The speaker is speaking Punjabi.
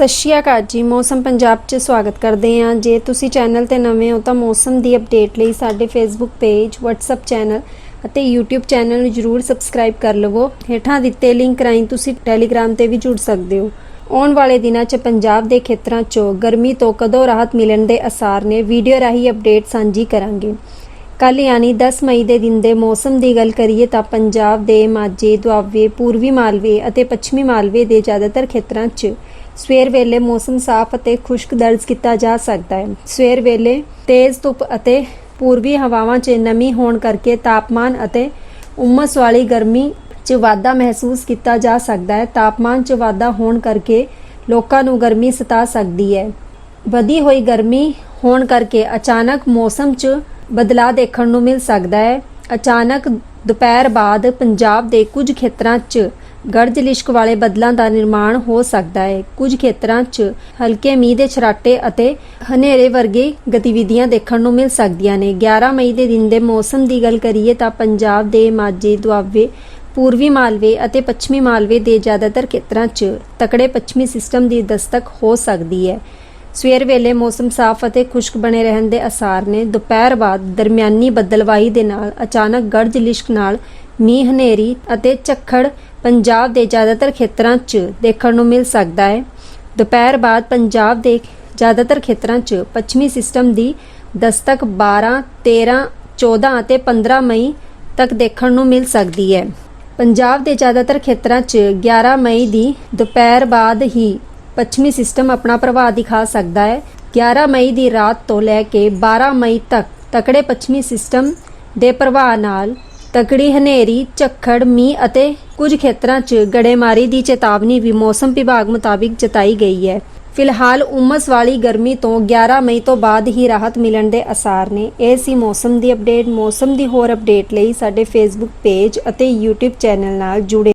ਸਤਿ ਸ਼੍ਰੀ ਅਕਾਲ ਜੀ। ਮੌਸਮ ਪੰਜਾਬ 'ਚ ਸਵਾਗਤ ਕਰਦੇ ਹਾਂ। ਜੇ ਤੁਸੀਂ ਚੈਨਲ ਤੇ ਨਵੇਂ ਹੋ ਤਾਂ ਮੌਸਮ ਦੀ ਅਪਡੇਟ ਲਈ ਸਾਡੇ ਫੇਸਬੁੱਕ ਪੇਜ WhatsApp ਚੈਨਲ ਅਤੇ YouTube ਚੈਨਲ ਨੂੰ ਜਰੂਰ ਸਬਸਕ੍ਰਾਈਬ ਕਰ ਲਵੋ। ਹੇਠਾਂ ਦਿੱਤੇ ਲਿੰਕ ਰਾਹੀਂ ਤੁਸੀਂ ਟੈਲੀਗ੍ਰਾਮ ਤੇ ਵੀ ਜੁੜ ਸਕਦੇ ਹੋ। ਆਉਣ ਵਾਲੇ ਦਿਨਾਂ 'ਚ ਪੰਜਾਬ ਦੇ ਖੇਤਰਾਂ 'ਚੋਂ ਗਰਮੀ ਤੋਂ ਕਦੋਂ ਰਾਹਤ ਮਿਲਣ ਦੇ ਅਸਾਰ ਨੇ ਵੀਡੀਓ ਰਾਹੀਂ ਅਪਡੇਟ ਸਾਂਝੀ ਕਰਾਂਗੇ। ਕੱਲ ਯਾਨੀ 10 ਮਈ ਦੇ ਦਿਨ ਦੇ ਮੌਸਮ ਦੀ ਗੱਲ ਕਰੀਏ ਤਾਂ ਪੰਜਾਬ ਦੇ ਮਾਝੇ, ਦੁਆਬੇ, ਪੂਰਬੀ ਮਾਲਵੇ ਅਤੇ ਪੱਛਮੀ ਮਾਲਵੇ ਦੇ ਜ਼ਿਆਦਾਤਰ ਖੇਤਰਾਂ 'ਚ ਸਵੇਰ ਵੇਲੇ ਮੌਸਮ ਸਾਫ਼ ਅਤੇ ਖੁਸ਼ਕ ਦਰਜ ਕੀਤਾ ਜਾ ਸਕਦਾ ਹੈ। ਸਵੇਰ ਵੇਲੇ ਤੇਜ਼ ਧੁੱਪ ਅਤੇ ਪੂਰਬੀ ਹਵਾਵਾਂ 'ਚ ਨਮੀ ਹੋਣ ਕਰਕੇ ਤਾਪਮਾਨ ਅਤੇ ਉਮਸ ਵਾਲੀ ਗਰਮੀ 'ਚ ਵਾਧਾ ਮਹਿਸੂਸ ਕੀਤਾ ਜਾ ਸਕਦਾ ਹੈ। ਤਾਪਮਾਨ 'ਚ ਵਾਧਾ ਹੋਣ ਕਰਕੇ ਲੋਕਾਂ ਨੂੰ ਗਰਮੀ ਸਤਾ ਸਕਦੀ ਹੈ। ਵਧੀ ਹੋਈ ਗਰਮੀ ਹੋਣ ਕਰਕੇ ਅਚਾਨਕ ਮੌਸਮ 'ਚ ਬਦਲਾਅ ਦੇਖਣ ਨੂੰ ਮਿਲ ਸਕਦਾ ਹੈ। ਅਚਾਨਕ ਦੁਪਹਿਰ ਬਾਅਦ ਪੰਜਾਬ ਦੇ ਕੁਝ ਖੇਤਰਾਂ 'ਚ ਗਰਜ ਲਿਸ਼ਕ ਵਾਲੇ ਬੱਦਲਾਂ ਦਾ ਨਿਰਮਾਣ ਹੋ ਸਕਦਾ ਹੈ। ਕੁਝ ਖੇਤਰਾਂ 'ਚ ਹਲਕੇ ਮੀਂਹ ਦੇ ਛਰਾਟੇ ਅਤੇ ਹਨੇਰੇ ਵਰਗੇ ਗਤੀਵਿਧੀਆਂ ਦੇਖਣ ਨੂੰ ਮਿਲ ਸਕਦੀਆਂ ਨੇ। 11 ਮਈ ਦੇ ਦਿਨ ਦੇ ਮੌਸਮ ਦੀ ਗੱਲ ਕਰੀਏ ਤਾਂ ਪੰਜਾਬ ਦੇ ਮਾਝੇ, ਦੁਆਬੇ, ਪੂਰਬੀ ਮਾਲਵੇ ਅਤੇ ਪੱਛਮੀ ਮਾਲਵੇ ਦੇ ਜ਼ਿਆਦਾਤਰ ਖੇਤਰਾਂ 'ਚ ਤਕੜੇ ਪੱਛਮੀ ਸਿਸਟਮ ਦੀ ਦਸਤਕ ਹੋ ਸਕਦੀ ਹੈ। ਸਵੇਰ ਵੇਲੇ ਮੌਸਮ ਸਾਫ਼ ਅਤੇ ਖੁਸ਼ਕ ਬਣੇ ਰਹਿਣ ਦੇ ਅਸਾਰ ਨੇ ਦੁਪਹਿਰ ਬਾਅਦ ਦਰਮਿਆਨੀ ਬੱਦਲਵਾਈ ਦੇ ਨਾਲ ਅਚਾਨਕ ਗਰਜ ਲਿਸ਼ਕ ਨਾਲ ਮੀਂਹ, ਹਨੇਰੀ ਅਤੇ ਝੱਖੜ ਪੰਜਾਬ ਦੇ ਜ਼ਿਆਦਾਤਰ ਖੇਤਰਾਂ 'ਚ ਦੇਖਣ ਨੂੰ ਮਿਲ ਸਕਦਾ ਹੈ। ਦੁਪਹਿਰ ਬਾਅਦ ਪੰਜਾਬ ਦੇ ਜ਼ਿਆਦਾਤਰ ਖੇਤਰਾਂ 'ਚ ਪੱਛਮੀ ਸਿਸਟਮ ਦੀ ਦਸਤਕ 12 13 14 ਅਤੇ 15 ਮਈ ਤੱਕ ਦੇਖਣ ਨੂੰ ਮਿਲ ਸਕਦੀ ਹੈ। ਪੰਜਾਬ ਦੇ ਜ਼ਿਆਦਾਤਰ ਖੇਤਰਾਂ 'ਚ 11 ਮਈ ਦੀ ਦੁਪਹਿਰ ਬਾਅਦ ਹੀ ਪੱਛਮੀ ਸਿਸਟਮ ਆਪਣਾ ਪ੍ਰਭਾਵ ਦਿਖਾ ਸਕਦਾ ਹੈ। 11 ਮਈ ਦੀ ਰਾਤ ਤੋਂ ਲੈ ਕੇ 12 ਮਈ ਤੱਕ ਤਕੜੇ ਪੱਛਮੀ ਸਿਸਟਮ ਦੇ ਪ੍ਰਭਾਵ ਨਾਲ ਤਕੜੀ ਹਨੇਰੀ, ਝੱਖੜ, ਮੀਂਹ ਅਤੇ ਕੁਝ ਖੇਤਰਾਂ 'ਚ ਗੜੇਮਾਰੀ ਦੀ ਚੇਤਾਵਨੀ ਵੀ ਮੌਸਮ ਵਿਭਾਗ ਮੁਤਾਬਿਕ ਜਤਾਈ ਗਈ ਹੈ। ਫਿਲਹਾਲ ਉਮਸ ਵਾਲੀ ਗਰਮੀ ਤੋਂ 11 ਮਈ ਤੋਂ ਬਾਅਦ ਹੀ ਰਾਹਤ ਮਿਲਣ ਦੇ ਅਸਾਰ ਨੇ। ਇਹ ਸੀ ਮੌਸਮ ਦੀ ਅਪਡੇਟ। ਮੌਸਮ ਦੀ ਹੋਰ ਅਪਡੇਟ ਲਈ ਸਾਡੇ ਫੇਸਬੁੱਕ ਪੇਜ ਅਤੇ YouTube ਚੈਨਲ ਨਾਲ ਜੁੜੇ